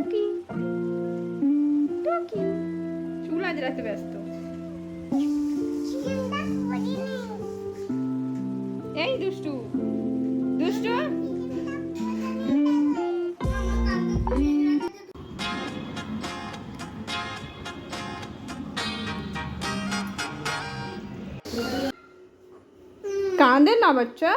টুকি টুকি চুল আজ ব্যস্ত। এই দুষ্টু। দুষ্টু। কাঁদে না বাচ্চা?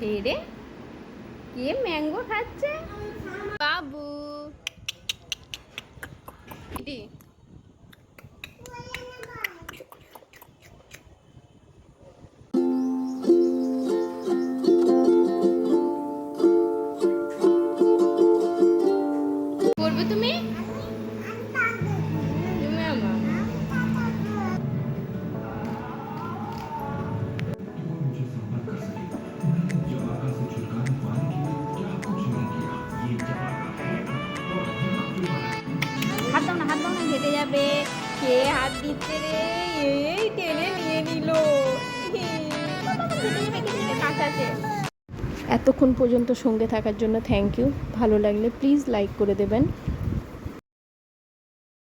এই রে কে ম্যাঙ্গো খাচ্ছে? বাবু। করবে তুমি? কে হাত দিচ্ছে রে? এই টেনে নিয়ে নিল। এতক্ষণ পর্যন্ত সঙ্গে থাকার জন্য থ্যাংক ইউ ভালো লাগলে প্লিজ লাইক করে দেবেন।